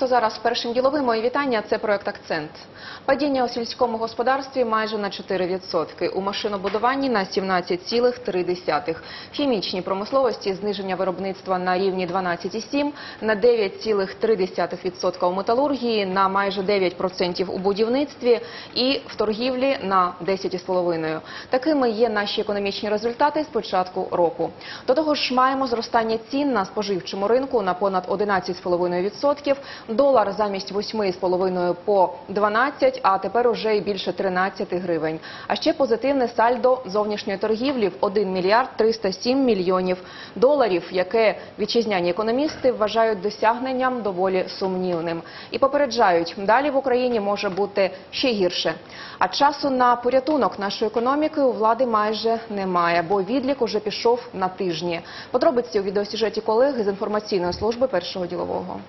хто зараз першим діловим, мої вітання. Це проект Акцент. Падіння у сільському господарстві майже на 4%, у машинобудуванні на 17,3%. В хімічній промисловості зниження виробництва на рівні 12,7%, на 9,3% у металургії, на майже 9% у будівництві і в торгівлі на 10,5%. Такими є наші економічні результати з початку року. До того ж, маємо зростання цін на споживчому ринку на понад 11,5%, долар замість 8,5 по 12, а тепер уже і більше 13 гривень. А ще позитивне сальдо зовнішньої торгівлі в 1 мільярд 307 мільйонів доларів, яке вітчизняні економісти вважають досягненням доволі сумнівним. І попереджають, далі в Україні може бути ще гірше. А часу на порятунок нашої економіки у влади майже немає, бо відлік уже пішов на тижні. Подробиці у відеосюжеті колеги з інформаційної служби першого ділового.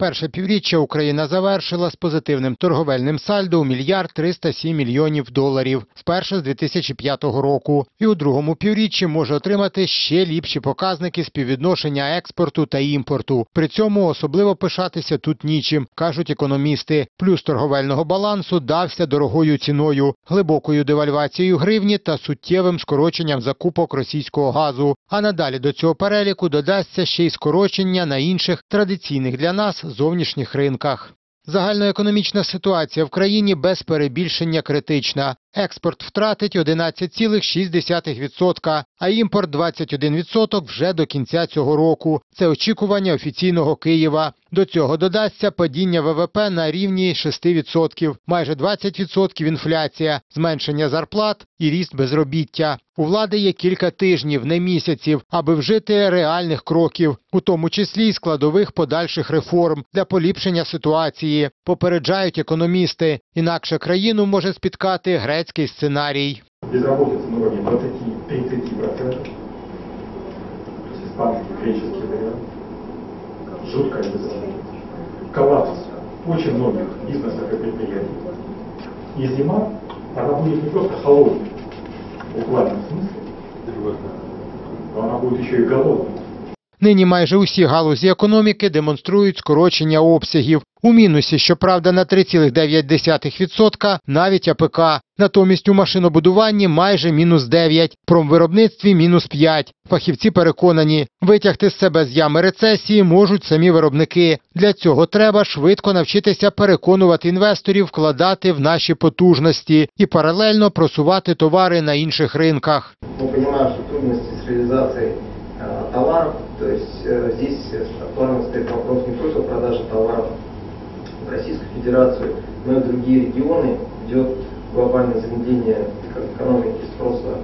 Перше півріччя Україна завершила з позитивним торговельним сальдо у мільярд 307 мільйонів доларів вперше з 2005 року. І у другому півріччі може отримати ще ліпші показники співвідношення експорту та імпорту. При цьому особливо пишатися тут нічим, кажуть економісти. Плюс торговельного балансу дався дорогою ціною, глибокою девальвацією гривні та суттєвим скороченням закупок російського газу. А надалі до цього переліку додасться ще й скорочення на інших традиційних для нас зовнішніх ринках. Загальноекономічна ситуація в країні без перебільшення критична. Експорт втратить 11,6%, а імпорт 21% вже до кінця цього року. Це очікування офіційного Києва. До цього додасться падіння ВВП на рівні 6%, майже 20% інфляція, зменшення зарплат і ріст безробіття. У влади є кілька тижнів, не місяців, аби вжити реальних кроків, у тому числі й складових подальших реформ для поліпшення ситуації. Попереджають економісти. Інакше країну може спіткати грецький сценарій. Безработица на уровне 20-30%. То есть испанский, греческий вариант. Жуткая безработица. Коллапс очень многих бизнесов и предприятий. И зима, она будет не просто холодной, в буквальном смысле, но она будет еще и голодной. Нині майже усі галузі економіки демонструють скорочення обсягів. У мінусі, щоправда, на 3,9% навіть АПК. Натомість у машинобудуванні майже мінус 9, промвиробництві мінус 5. Фахівці переконані, витягти з себе з ями рецесії можуть самі виробники. Для цього треба швидко навчитися переконувати інвесторів вкладати в наші потужності і паралельно просувати товари на інших ринках. Что трудности с реализацией э, товаров, то есть э, здесь актуально стоит вопрос не только продажи товаров в Российскую Федерацию, но и в другие регионы. Идет глобальное замедление эко- экономики спроса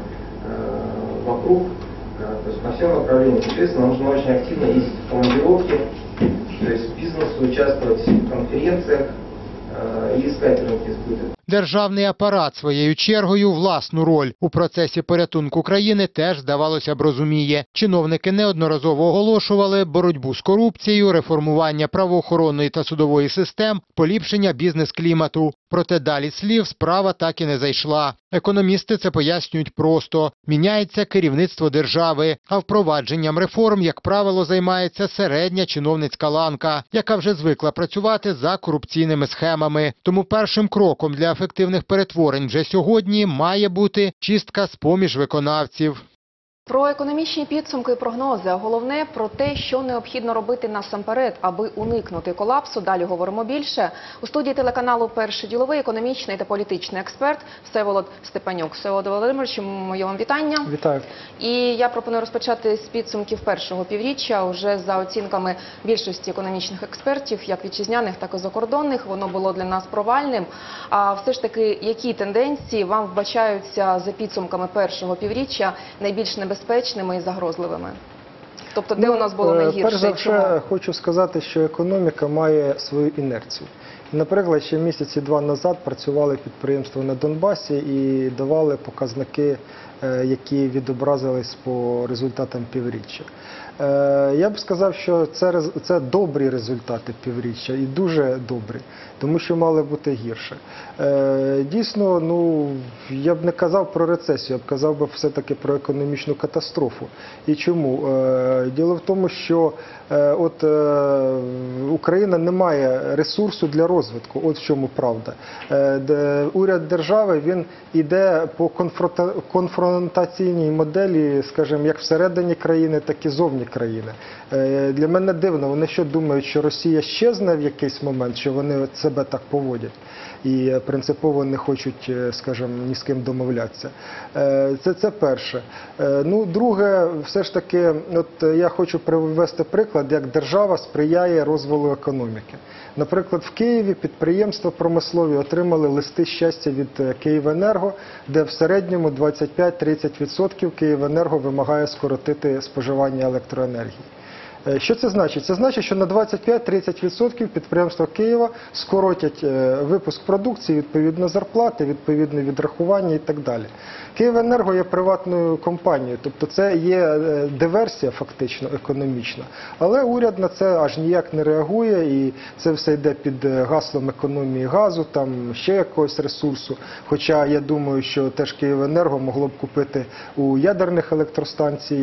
э, вокруг, э, то есть на всем направлении. Соответственно, нужно очень активно ездить в командировки, то есть бизнесу участвовать в конференциях э, и искать рынки сбыта. Державний апарат своєю чергою власну роль у процесі порятунку країни теж здавалося б розуміє. Чиновники неодноразово оголошували боротьбу з корупцією, реформування правоохоронної та судової систем, поліпшення бізнес-клімату. Проте далі слів справа так і не зайшла. Економісти це пояснюють просто: міняється керівництво держави, а впровадженням реформ, як правило, займається середня чиновницька ланка, яка вже звикла працювати за корупційними схемами. Тому першим кроком для ефективних перетворень вже сьогодні має бути чистка з поміж виконавців. Про економічні підсумки і прогнози, а головне про те, що необхідно робити насамперед, аби уникнути колапсу. Далі говоримо більше. У студії телеканалу Перший діловий економічний та політичний експерт Всеволод Степанюк. Всеволод Володимирович, моє вам вітання. Вітаю. І я пропоную розпочати з підсумків першого півріччя. Уже за оцінками більшості економічних експертів, як вітчизняних, так і закордонних, воно було для нас провальним. А все ж таки, які тенденції вам вбачаються за підсумками першого півріччя найбільш небезпечними і загрозливими? Тобто, де у нас було е, найгірше? Перш за все, хочу сказати, що економіка має свою інерцію. Наприклад, ще місяці два назад працювали підприємства на Донбасі і давали показники, е, які відобразились по результатам півріччя. Е, Я б сказав, що це, це добрі результати півріччя і дуже добрі, тому що мали бути гірше. Е, Дійсно, ну я б не казав про рецесію, я б казав би все-таки про економічну катастрофу. І чому? Е, Діло в тому, що е, от Україна не має ресурсу для розвитку. От в чому правда. Уряд держави він іде по конфронтаційній моделі, скажімо, як всередині країни, так і зовні країни. Для мене дивно, вони що думають, що Росія щезне в якийсь момент, що вони себе так поводять і е, принципово не хочуть, е, скажімо, ні з ким домовлятися. Е, Це, це перше. Ну, друге, все ж таки, от я хочу привести приклад, як держава сприяє розвалу економіки. Наприклад, в Києві підприємства промислові отримали листи щастя від Київенерго, де в середньому 25-30% Київенерго вимагає скоротити споживання електроенергії. Е, Що це значить? Це значить, що на 25-30% підприємства Києва скоротять е, випуск продукції, відповідно зарплати, відповідно відрахування і так далі. Київенерго є приватною компанією, тобто це є е, диверсія фактично економічна. Але уряд на це аж ніяк не реагує, і це все йде під гаслом економії газу, там ще якогось ресурсу. Хоча я думаю, що теж Київенерго могло б купити у ядерних електростанцій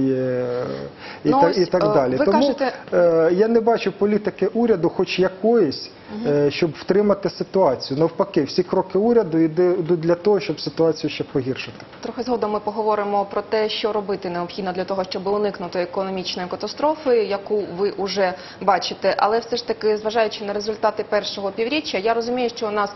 і, Ну, так, і так далі. ви Тому кажете- е, я не бачу політики уряду, хоч якоїсь, е, щоб втримати ситуацію. Навпаки, всі кроки уряду йдуть для того, щоб ситуацію ще погіршити. Трохи згодом ми поговоримо про те, що робити необхідно для того, щоб уникнути економічної катастрофи, яку ви вже бачите. Але все ж таки, зважаючи на результати першого півріччя, я розумію, що у нас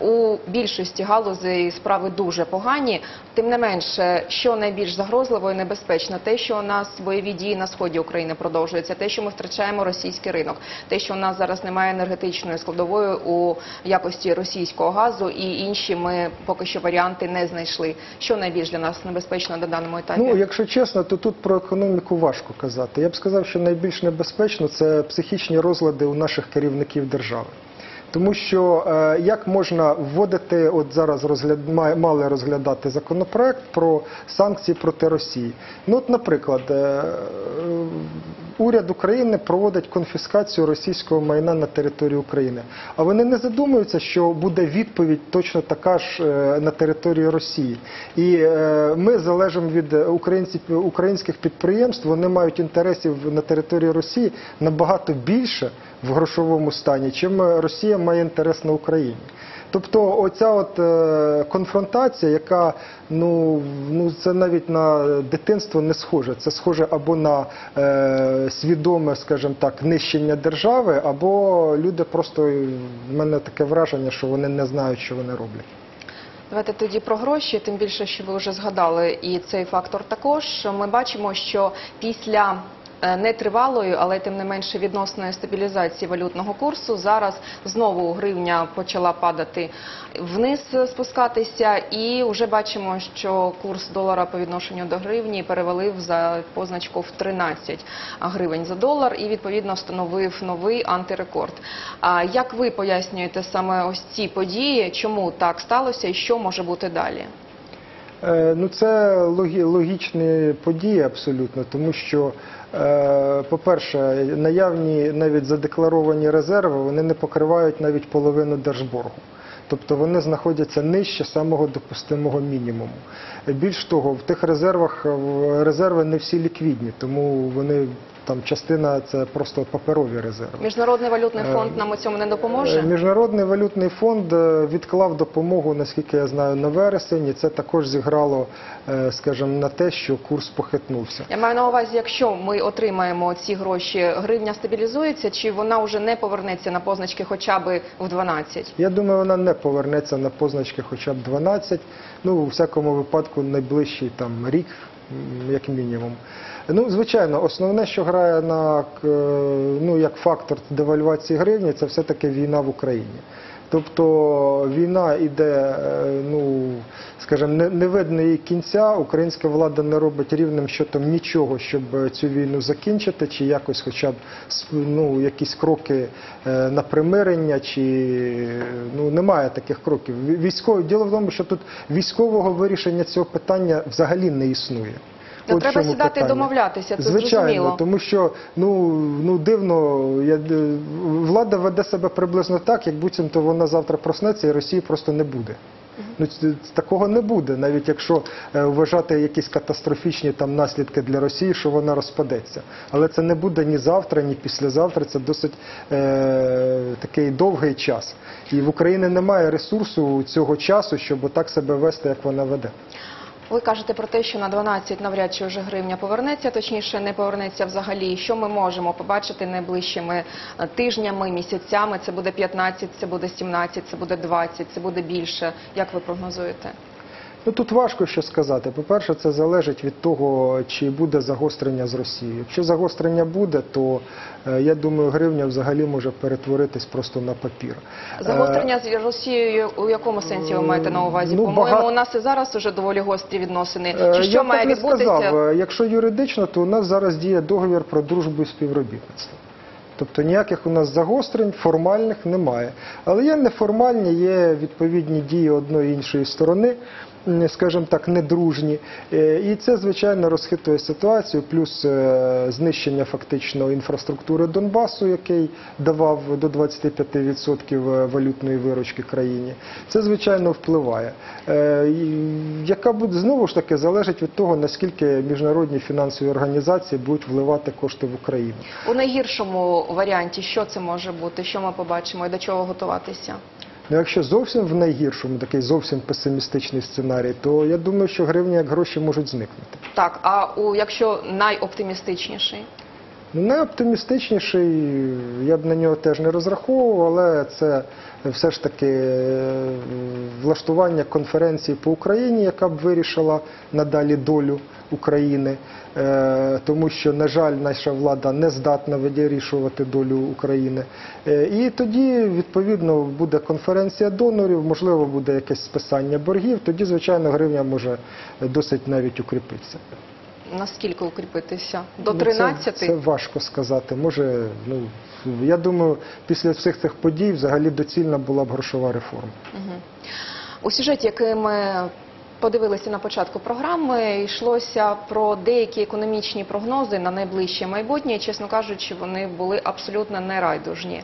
у більшості галузей справи дуже погані. Тим не менше, що найбільш загрозливо і небезпечно, те, що у нас бойові дії на сході України продовжуються, те, що ми втрачаємо російський ринок, те, що у нас зараз немає енергетичної складової у якості російського газу, і інші ми поки що варіанти не знайшли. Що найбільш для нас небезпечно на даному етапі? Ну, якщо чесно, то тут про економіку важко казати. Я б сказав, що найбільш небезпечно це психічні розлади у наших керівників держави. Тому що е, як можна вводити, от зараз розгляд, ма- мали розглядати законопроект про санкції проти Росії. Ну, от, наприклад, е, е, уряд України проводить конфіскацію російського майна на території України. А вони не задумуються, що буде відповідь точно така ж на території Росії. І ми залежимо від українських підприємств, вони мають інтересів на території Росії набагато більше в грошовому стані, чим Росія має інтерес на Україні. Тобто оця от е, конфронтація, яка ну, ну це навіть на дитинство не схоже. Це схоже або на е, свідоме, скажімо так, нищення держави, або люди просто в мене таке враження, що вони не знають, що вони роблять. Давайте тоді про гроші, тим більше, що ви вже згадали і цей фактор також. Ми бачимо, що після е, нетривалої, але тим не менше відносної стабілізації валютного курсу зараз знову гривня почала падати вниз, спускатися, і вже бачимо, що курс долара по відношенню до гривні перевалив за позначку в 13 гривень за долар і відповідно встановив новий антирекорд. А як ви пояснюєте саме ось ці події? Чому так сталося і що може бути далі? Е, Ну, це логічні події абсолютно, тому що, е, по-перше, наявні навіть задекларовані резерви вони не покривають навіть половину держборгу. Тобто вони знаходяться нижче самого допустимого мінімуму. Більш того, в тих резервах резерви не всі ліквідні, тому вони там частина це просто паперові резерви. Міжнародний валютний Е, фонд нам у цьому не Е, допоможе? Міжнародний валютний фонд е, відклав допомогу, наскільки я знаю, на вересень. І це також зіграло, е, скажімо, на те, що курс похитнувся. Я маю на увазі, якщо ми отримаємо ці гроші, гривня стабілізується, чи вона вже не повернеться на позначки хоча б в 12? Я думаю, вона не повернеться на позначки хоча б 12, ну, у всякому випадку, найближчий там рік, як мінімум. Ну, звичайно, основне, що грає на, ну, як фактор девальвації гривні, це все-таки війна в Україні. Тобто війна йде, е, ну, скажімо, не, не видно її кінця. Українська влада не робить рівним щотом нічого, щоб е, цю війну закінчити, чи якось, хоча б ну, якісь кроки е, на примирення, чи ну немає таких кроків. Ві- Військові діло в тому, що тут військового вирішення цього питання взагалі не існує. То От треба сідати і питання. домовлятися, це Звичайно, зрозуміло. тому що ну, ну дивно, я, е, влада веде себе приблизно так, як буцімто вона завтра проснеться і Росії просто не буде. Ну, такого не буде, навіть якщо е, вважати якісь катастрофічні там наслідки для Росії, що вона розпадеться. Але це не буде ні завтра, ні післязавтра. Це досить е, такий довгий час. І в Україні немає ресурсу цього часу, щоб отак себе вести, як вона веде. Ви кажете про те, що на 12 навряд чи вже гривня повернеться, точніше не повернеться взагалі. Що ми можемо побачити найближчими е, тижнями, місяцями? Це буде 15, це буде 17, це буде 20, це буде більше. Як ви прогнозуєте? Ну тут важко що сказати. По-перше, це залежить від того, чи буде загострення з Росією. Якщо загострення буде, то е, я думаю, гривня взагалі може перетворитись просто на папір. Загострення з Росією у якому сенсі ви маєте на увазі? ну, По-моєму, багато- у нас і зараз уже доволі гострі відносини. Е, Чи що я має так не відбутися? сказав. Е, Якщо юридично, то у нас зараз діє договір про дружбу і співробітництво. Тобто ніяких у нас загострень формальних немає. Але є неформальні, є відповідні дії одної і іншої сторони, скажімо так, недружні. Е, І це, звичайно, розхитує ситуацію, плюс е, знищення фактично інфраструктури Донбасу, який давав до 25% валютної виручки країні. Це, звичайно, впливає. Е, Яка буде знову ж таки залежить від того, наскільки міжнародні фінансові організації будуть вливати кошти в Україну. У найгіршому варіанті що це може бути? Що ми побачимо і до чого готуватися? Ну, якщо зовсім в найгіршому, такий зовсім песимістичний сценарій, то я думаю, що гривні як гроші можуть зникнути. Так, а у якщо найоптимістичніший? Ну, найоптимістичніший, я б на нього теж не розраховував, але це все ж таки е, влаштування конференції по Україні, яка б вирішила надалі долю України, Е, тому що, на жаль, наша влада не здатна вирішувати долю України. Е, І тоді, відповідно, буде конференція донорів, можливо, буде якесь списання боргів, тоді, звичайно, гривня може досить навіть укріпитися. Наскільки укріпитися? До Ну, це- Це, важко сказати. Може, ну я думаю, після всіх цих подій взагалі доцільна була б грошова реформа. Мгм. У сюжеті, який ми подивилися на початку програми, йшлося про деякі економічні прогнози на найближче майбутнє. Чесно кажучи, вони були абсолютно нерайдужні.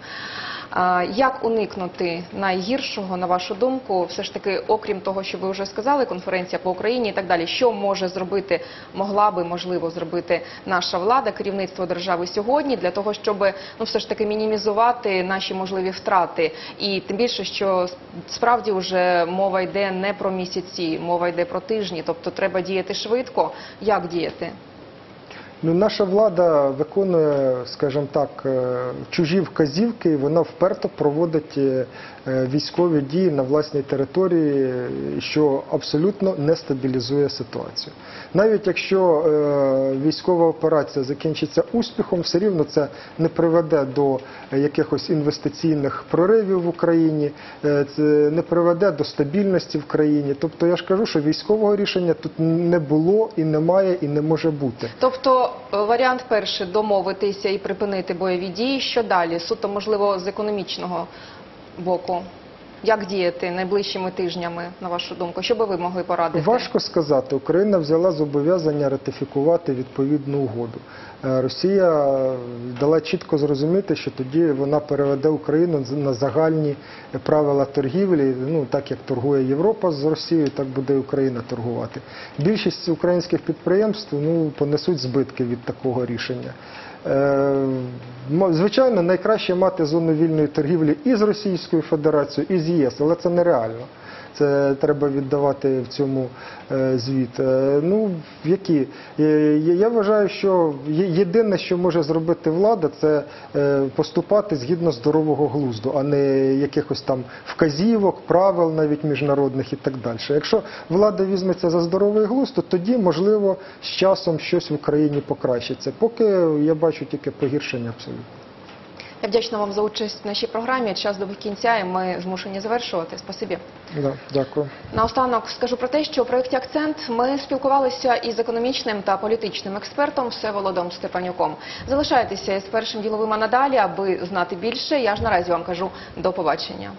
Як уникнути найгіршого, на вашу думку, все ж таки, окрім того, що ви вже сказали, конференція по Україні і так далі, що може зробити, могла би можливо зробити наша влада, керівництво держави сьогодні для того, щоб ну все ж таки мінімізувати наші можливі втрати, і тим більше, що справді вже мова йде не про місяці, мова йде про тижні, тобто треба діяти швидко. Як діяти? Ну, наша влада виконує, скажімо так, е, чужі вказівки, і вона вперто проводить е, е, військові дії на власній території, що абсолютно не стабілізує ситуацію. Навіть якщо військова операція закінчиться успіхом, все рівно це не приведе до якихось інвестиційних проривів в Україні, це не приведе до стабільності в країні. Тобто я ж кажу, що військового рішення тут не було і немає, і не може бути. Тобто варіант перший домовитися і припинити бойові дії. Що далі? Суто можливо з економічного боку. Як діяти найближчими тижнями, на вашу думку? Що би ви могли порадити? Важко сказати. Україна взяла зобов'язання ратифікувати відповідну угоду. Е, Росія е, дала чітко зрозуміти, що тоді вона переведе Україну на загальні правила торгівлі. Ну так як торгує Європа з Росією, так буде Україна торгувати. Більшість українських підприємств ну понесуть збитки від такого рішення. Е, Звичайно, найкраще мати зону вільної торгівлі і з Російською Федерацією, і з ЄС, але це нереально. Це треба віддавати в цьому е, звіт. Е, ну, які? Е, я- вважаю, що єдине, що може зробити влада, це поступати згідно здорового глузду, а не якихось там вказівок, правил навіть міжнародних і так далі. Якщо влада візьметься за здоровий глузд, то тоді, можливо, з часом щось в Україні покращиться. Поки я бачу тільки погіршення абсолютно. Я вдячна вам за участь в нашій програмі. Час до кінця, і ми змушені завершувати. Спасибі. Да, дякую. Наостанок скажу про те, що у проєкті Акцент ми спілкувалися із економічним та політичним експертом Всеволодом Степанюком. Залишайтеся із першим діловим а надалі, аби знати більше. Я ж наразі вам кажу до побачення.